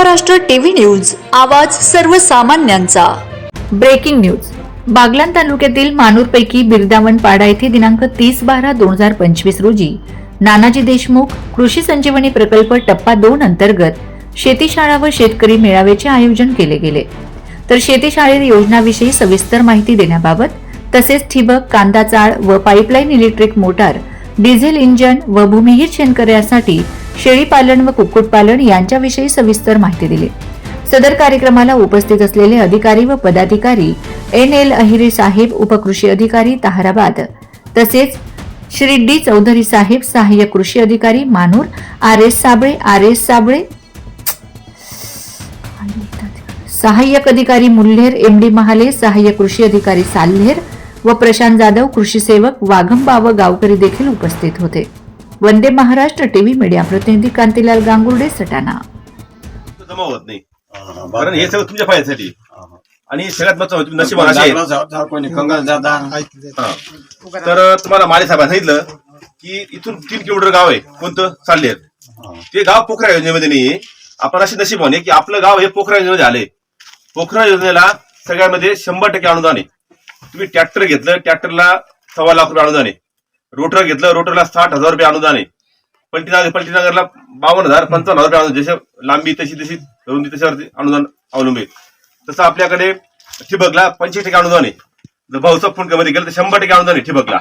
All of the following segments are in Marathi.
महाराष्ट्र टीव्ही न्यूज आवाज सर्वसामान्यांचा. Breaking news. बागलाण तालुक्यातील मानूरपैकी बिरदावन पाडा येथे दिनांक तीस बारा दोन हजार पंचवीस रोजी नानाजी देशमुख कृषी संजीवनी प्रकल्प टप्पा दोन अंतर्गत शेतीशाळा व शेतकरी मेळाव्याचे आयोजन केले गेले. तर शेतीशाळेत योजनाविषयी सविस्तर माहिती देण्याबाबत तसेच ठिबक कांदा चाळ व pipeline electric motor diesel engine व भूमिहीर शेतकऱ्यांसाठी शेळीपालन व कुक्कुटपालन यांच्याविषयी सविस्तर माहिती दिली. सदर कार्यक्रमाला उपस्थित असलेले अधिकारी व पदाधिकारी एन एल अहिरी साहेब उपकृषी अधिकारी ताहराबाद तसेच श्री डी चौधरी साहेब सहाय्यक कृषी अधिकारी Manur R S Sable R S Sable सहाय्यक अधिकारी मुल्हेर एम डी महाले सहाय्यक कृषी अधिकारी साल्हेर व प्रशांत जाधव कृषी सेवक वाघंबा व गावकरी देखील उपस्थित होते. वंदे महाराष्ट्र टीव्ही मीडिया प्रतिनिधी कांतीलाल गांगुर्डे सटाणा. नाही. कारण हे सगळं तुमच्या फायद्यासाठी आणि सगळ्यात महत्वाचं तुम्ही नशीब असे कंगाल हा. तर तुम्हाला माळे साहेबांनी सांगितलं की इथून तीन किलोमीटर गाव आहे. कोणतं? चालले ते गाव पोखरा योजनेमध्ये नाहीये आपण असे नशीब होणे की आपलं गाव हे पोखरा योजनेमध्ये आले पोखरा योजनेला सगळ्यामध्ये शंभर टक्के अनुदान आहे. तुम्ही ट्रॅक्टर घेतलं ट्रॅक्टरला सव्वा लाख रुपये अनुदान आहे. रोटर घेतलं रोटरला साठ हजार रुपये अनुदान आहे. पलटीनगर पलटीनगरला बावन्न हजार पंचावन्न हजार रुपये अनुदान जसं लांबी तशी तशी रुंदी तशावरती अनुदान अवलंबून तसं आपल्याकडे ठिबकला पंचवीस टक्के अनुदान आहे. जर भाऊचा फोनमध्ये गेलं तर शंभर टक्के अनुदान आहे ठिबकला.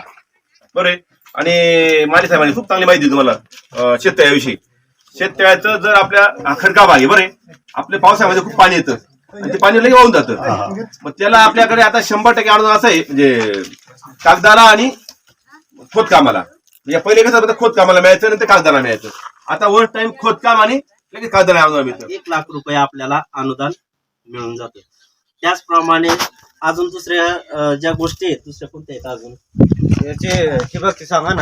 बरोबर आहे? आणि माली साहेबांनी खूप चांगली माहिती तुम्हाला शेततळ्याविषयी. शेततळ्याचं जर आपल्या खडका भाग आहे बरं आहे? आपल्या पावसाळ्यामध्ये खूप पाणी येतं. ते पाणी लगेच वाहून जातं. मग त्याला आपल्याकडे आता शंभर टक्के अनुदान असं आहे म्हणजे कागदाला आणि खोदकामाला. म्हणजे पहिले कसं होतं खोदकामाला मिळायचं नंतर कागदाला मिळायचं. आता वर टाइम खोदकाम आणि लगेच कागदाला अनुदान मिळतं. एक लाख रुपये आपल्याला अनुदान मिळून जाते. त्याचप्रमाणे अजून दुसऱ्या अं, ज्या गोष्टी आहेत दुसऱ्या कोणत्या आहेत अजून? याचे ठिबक सांगा ना.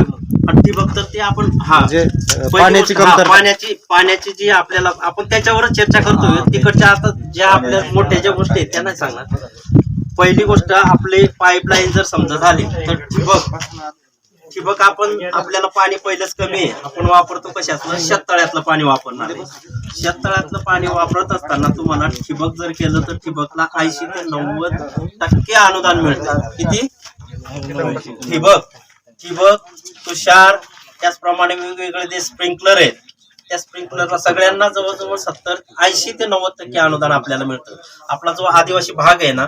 हट्टी बघतर ते आपण हा. म्हणजे पहिली पाण्याची गोष्ट- हा, कमतरता. पाण्याची पाण्याची जी आपल्याला आपण त्याच्यावरच चर्चा करतोय. तिकडच्या आता ज्या आपल्या मोठ्या ज्या गोष्टी आहेत त्या नाही सांगणार पहिली गोष्ट आपले पाईपलाईन जर समजा झाली तर ठिबक ठिबक आपण आपल्याला पाणी पहिलंच कमी आहे. आपण वापरतो कशातलं? शेततळ्यातलं पाणी वापरणार आहे. शेततळ्यातलं पाणी वापरत असताना तुम्हाला ठिबक जर केलं तर ठिबकला ऐंशी ते नव्वद टक्के अनुदान मिळतं. किती? ठिबक. ठिबक तुषार त्याचप्रमाणे वेगवेगळे जे स्प्रिंकलर आहेत त्या स्प्रिंकलरला सगळ्यांना जवळजवळ सत्तर ऐंशी ते नव्वद टक्के अनुदान आपल्याला मिळतं. आपला जो आदिवासी भाग आहे ना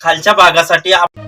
खालच्या भागासाठी आप-